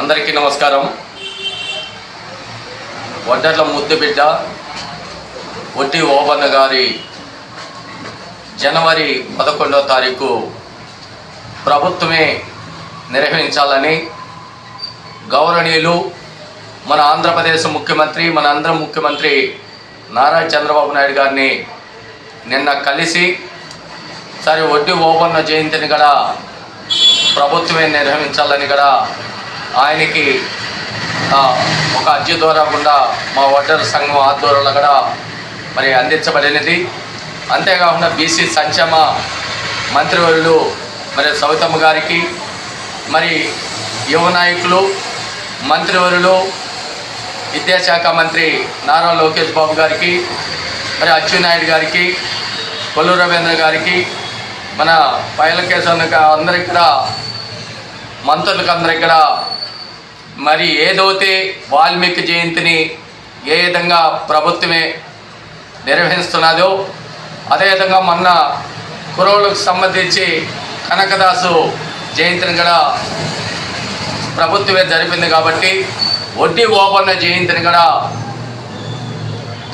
అందరికీ నమస్కారం. వడ్డట్ల ముద్దుబిడ్డ ఒట్టి ఓబన్న గారి జనవరి పదకొండవ తారీఖు ప్రభుత్వమే నిర్వహించాలని గౌరవనీయులు మన ఆంధ్రప్రదేశ్ ముఖ్యమంత్రి మన ఆంధ్ర ముఖ్యమంత్రి నారా చంద్రబాబు నాయుడు గారిని నిన్న కలిసి సరే వడ్డీ ఓబన్న జయంతిని కూడా ప్రభుత్వమే నిర్వహించాలని కూడా ఆయనకి ఒక అర్జీ ద్వారా కూడా మా వడ్డర సంఘం ఆధ్వర్యంలో కూడా మరి అందించబడినది. అంతేకాకుండా బీసీ సంక్షేమ మంత్రివర్యులు మరి సౌతమ్మ గారికి మరి యువ నాయకులు మంత్రివర్యులు విద్యాశాఖ మంత్రి నారా లోకేష్ బాబు గారికి మరి అచ్చెన్నాయుడు గారికి కొల్లు రవీంద్ర గారికి మన పైలకేశ్వర అందరికి కూడా మంత్రులకు అందరికి కూడా మరి ఏదైతే వాల్మీకి జయంతిని ఏ విధంగా ప్రభుత్వమే నిర్వహిస్తున్నదో అదేవిధంగా మొన్న కురవులకు సంబంధించి కనకదాసు జయంతిని కూడా ప్రభుత్వమే జరిపింది కాబట్టి వడ్డీ గోపన్న జయంతిని కూడా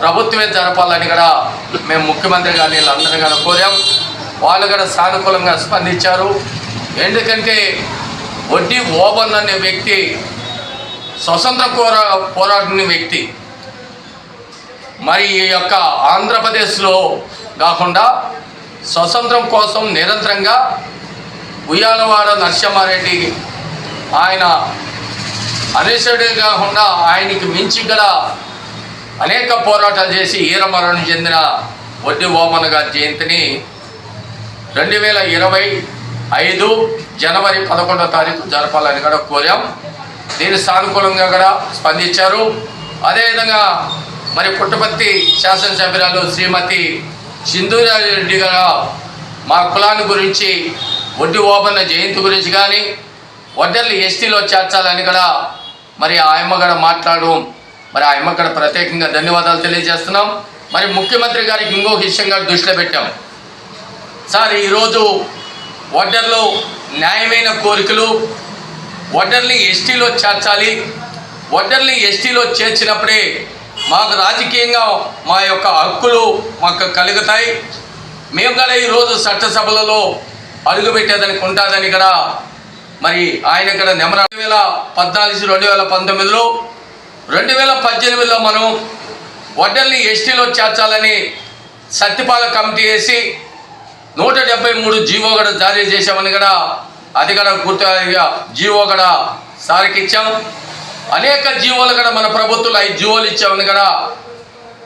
ప్రభుత్వమే జరపాలని కూడా మేము ముఖ్యమంత్రి గారిని వీళ్ళందరినీ కూడా కోరాం. వాళ్ళు కూడా సానుకూలంగా స్పందించారు. ఎందుకంటే వడ్డీ ఓబన్ అనే వ్యక్తి స్వతంత్ర పోరా పోరాడిన వ్యక్తి. మరి ఈ యొక్క ఆంధ్రప్రదేశ్లో కాకుండా స్వతంత్రం కోసం నిరంతరంగా ఉయ్యాలవాడ నరసింహారెడ్డి ఆయన అనేసుడే కాకుండా ఆయనకి మించి గల అనేక పోరాటాలు చేసి ఈరమరణం చెందిన వడ్డి ఓమన్ గారి జయంతిని రెండు వేల ఇరవై ఐదు జనవరి పదకొండవ తారీఖు జరపాలని కూడా కోరాం. దీని సానుకూలంగా కూడా స్పందించారు. అదేవిధంగా మరి పుట్టపర్తి శాసనసభ్యురాలు శ్రీమతి సింధూరారెడ్డి గారు మా కులాన్ని గురించి వడ్డీ ఓపన్న జయంతి గురించి కానీ ఒడ్డర్లు ఎస్టీలో చేర్చాలని కూడా మరి ఆ అమ్మ కూడా మాట్లాడడం మరి ఆ అమ్మ కూడా ప్రత్యేకంగా ధన్యవాదాలు తెలియజేస్తున్నాం. మరి ముఖ్యమంత్రి గారికి ఇంకో విషయంగా దృష్టిలో పెట్టాం. సార్ ఈరోజు ఒడ్డర్లు న్యాయమైన కోరికలు ఓటర్ని ఎస్టీలో చేర్చాలి. ఓటర్ని ఎస్టీలో చేర్చినప్పుడే మాకు రాజకీయంగా మా యొక్క హక్కులు మాకు కలుగుతాయి. మేము కూడా ఈరోజు చట్టసభలలో అడుగుపెట్టేదానికి ఉంటుందని కూడా మరి ఆయన ఇక్కడ నెంబర్ రెండు వేల పద్నాలుగు రెండు వేల పంతొమ్మిదిలో రెండు వేల పద్దెనిమిదిలో మనం వడ్డర్ని ఎస్టీలో చేర్చాలని సత్యపాల కమిటీ వేసి నూట డెబ్బై మూడు జీవో కూడా జారీ చేశామని కూడా అది కూడా గుర్తు జీవో కూడా సార్కి ఇచ్చాం. అనేక జీవోలు కూడా మన ప్రభుత్వంలో ఐదు జీవోలు ఇచ్చామని కూడా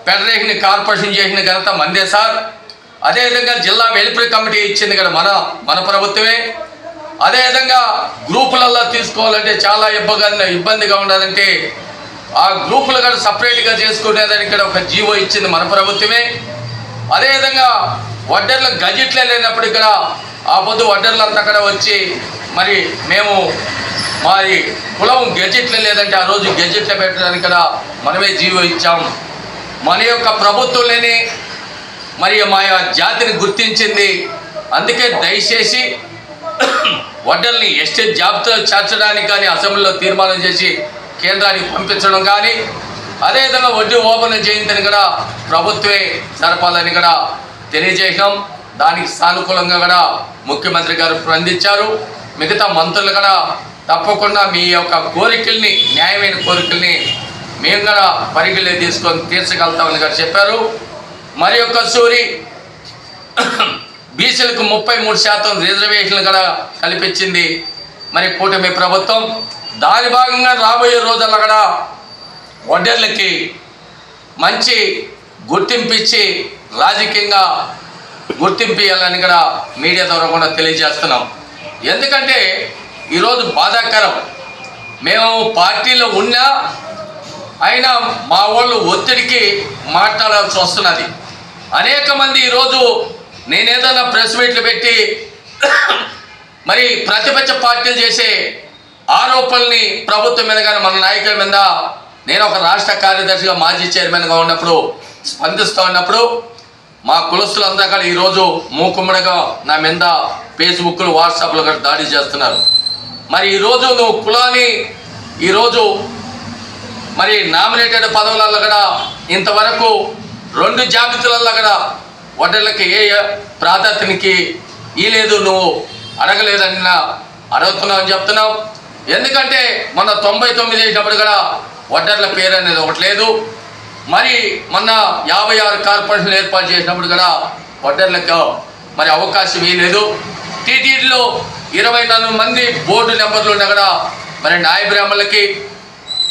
ఫెడరేషన్ కార్పొరేషన్ చేసిన ఘనత మందే సార్. అదేవిధంగా జిల్లా వెలుపరి కమిటీ ఇచ్చింది కదా మన మన ప్రభుత్వమే. అదేవిధంగా గ్రూపులలో తీసుకోవాలంటే చాలా ఇబ్బంది ఇబ్బందిగా ఉండాలంటే ఆ గ్రూపులు కూడా సపరేట్గా చేసుకునేదానికి ఇక్కడ ఒక జీవో ఇచ్చింది మన ప్రభుత్వమే. అదేవిధంగా వడ్డర్ల గజెట్లే లేనప్పుడు ఇక్కడ ఆ పొద్దు వడ్డర్లంతా అక్కడ వచ్చి మరి మేము మాది కులం గెజెట్లు లేదంటే ఆ రోజు గెజెట్లు పెట్టడానికి కూడా మనమే జీవో ఇచ్చాం. మన యొక్క ప్రభుత్వంలోనే మరి మా యొక్క జాతిని గుర్తించింది. అందుకే దయచేసి వడ్డల్ని ఎస్టేట్ జాబితా చేర్చడానికి కానీ అసెంబ్లీలో తీర్మానం చేసి కేంద్రానికి పంపించడం కానీ అదేవిధంగా వడ్డీ ఓపెన్ జయంతిని కూడా ప్రభుత్వే జరపాలని కూడా తెలియజేసాం దానికి సానుకూలంగా కూడా ముఖ్యమంత్రి గారు స్పందించారు. మిగతా మంత్రులు కూడా తప్పకుండా మీ యొక్క కోరికల్ని న్యాయమైన కోరికల్ని మేము కూడా పరిగణలో తీసుకొని తీర్చగలుగుతామని గారు చెప్పారు. మరి యొక్క సూరి బీసీలకు ముప్పై మూడు శాతం రిజర్వేషన్లు కూడా కల్పించింది మరి కూటమి ప్రభుత్వం. దాని భాగంగా రాబోయే రోజుల్లో కూడా వడ్డర్లకి మంచి గుర్తింపు ఇచ్చి రాజకీయంగా గుర్తింపు ఇవ్వాలని కూడా మీడియా ద్వారా కూడా తెలియజేస్తున్నాం. ఎందుకంటే ఈరోజు బాధాకరం. మేము పార్టీలో ఉన్నా అయినా మా వాళ్ళు ఒత్తిడికి మాట్లాడాల్సి వస్తున్నది. అనేక మంది ఈరోజు నేనేదన్నా ప్రెస్ మీట్లు పెట్టి మరి ప్రతిపక్ష పార్టీలు చేసే ఆరోపణల్ని ప్రభుత్వం మీద కానీ మన నాయకుల మీద నేను ఒక రాష్ట్ర కార్యదర్శిగా మాజీ చైర్మన్గా ఉన్నప్పుడు స్పందిస్తూ ఉన్నప్పుడు మా కులస్తులంతా కూడా ఈరోజు మూకుమ్మడిగా నా మీద ఫేస్బుక్లు వాట్సాప్లో కూడా దాడి చేస్తున్నారు. మరి ఈరోజు నువ్వు కులాన్ని ఈరోజు మరి నామినేటెడ్ పదవులలో కూడా ఇంతవరకు రెండు జాబితాలలో కూడా వడ్డర్లకి ఏ ప్రాధాన్యతనికి ఈ లేదు నువ్వు అడగలేదని అడుగుతున్నావు అని చెప్తున్నావు. ఎందుకంటే మన తొంభై తొమ్మిది వేసినప్పుడు కూడా వడ్డర్ల పేరు అనేది ఒకటి లేదు. మరి మొన్న యాభై ఆరు కార్పొరేషన్లు ఏర్పాటు చేసినప్పుడు కూడా వడ్డర్లకు మరి అవకాశం ఇవ్వలేదు టీటీడీలో ఇరవై నాలుగు మంది బోర్డు నెంబర్లు ఉన్నా కూడా మరి నాయ బ్రాహ్మణులకి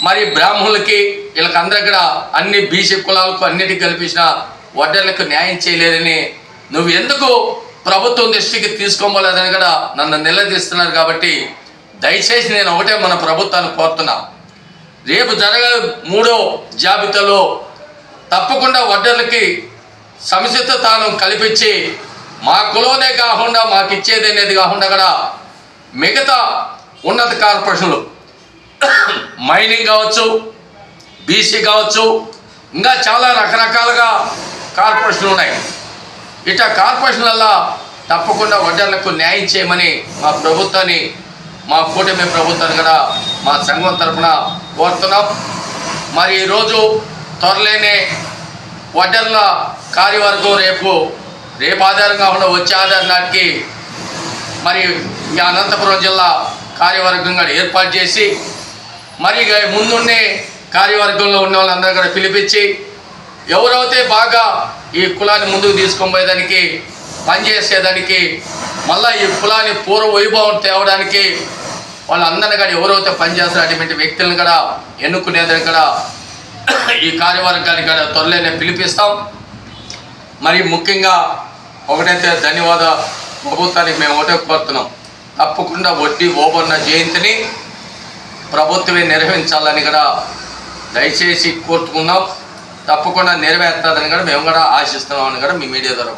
మరి బ్రాహ్మణులకి వీళ్ళకి కూడా అన్ని బీసీ కులాలకు అన్నిటికీ కల్పించిన వడ్డర్లకు న్యాయం చేయలేదని నువ్వు ఎందుకు ప్రభుత్వం దృష్టికి తీసుకోబోలేదని కూడా నన్ను నిలదీస్తున్నారు కాబట్టి దయచేసి నేను ఒకటే మన ప్రభుత్వాన్ని కోరుతున్నా. రేపు జరగ మూడో జాబితాలో తప్పకుండా వడ్డర్లకి సముచిత తాను కల్పించి మా కులంనే కాకుండా మాకు ఇచ్చేది అనేది కాకుండా కూడా మిగతా ఉన్నత కార్పొరేషన్లు మైనింగ్ కావచ్చు బీసీ కావచ్చు ఇంకా చాలా రకరకాలుగా కార్పొరేషన్లు ఉన్నాయి. ఇట్లా కార్పొరేషన్లల్లా తప్పకుండా వడ్డర్లకు న్యాయం చేయమని మా ప్రభుత్వాన్ని మా కూటమి ప్రభుత్వాన్ని కూడా మా సంఘం తరఫున కోరుతున్నాం. మరి ఈరోజు త్వరలోనే వడ్డర్ల కార్యవర్గం రేపు రేపు ఆధారం కాకుండా వచ్చే ఆధారం నాటికి మరి ఈ అనంతపురం జిల్లా కార్యవర్గంగా ఏర్పాటు చేసి మరి ఇక ముందుండే కార్యవర్గంలో ఉన్న వాళ్ళందరూ కూడా పిలిపించి ఎవరైతే బాగా ఈ కులాన్ని ముందుకు తీసుకొని పనిచేసేదానికి మళ్ళీ ఈ కులాన్ని పూర్వ వైభవం తేవడానికి వాళ్ళందరినీ కూడా ఎవరైతే పనిచేస్తారో అటువంటి వ్యక్తులను కూడా ఎన్నుకునేదని కూడా ఈ కార్యవర్గానికి కూడా త్వరలోనే పిలిపిస్తాం. మరి ముఖ్యంగా ఒకటైతే ధన్యవాద ప్రభుత్వానికి మేము ఒకటే కోరుతున్నాం. తప్పకుండా వడ్డీ ఓబన్న జయంతిని ప్రభుత్వమే నిర్వహించాలని కూడా దయచేసి కోరుతున్నాం. తప్పకుండా నెరవేర్తాదని కూడా మేము కూడా ఆశిస్తున్నామని కూడా మీ మీడియా ద్వారా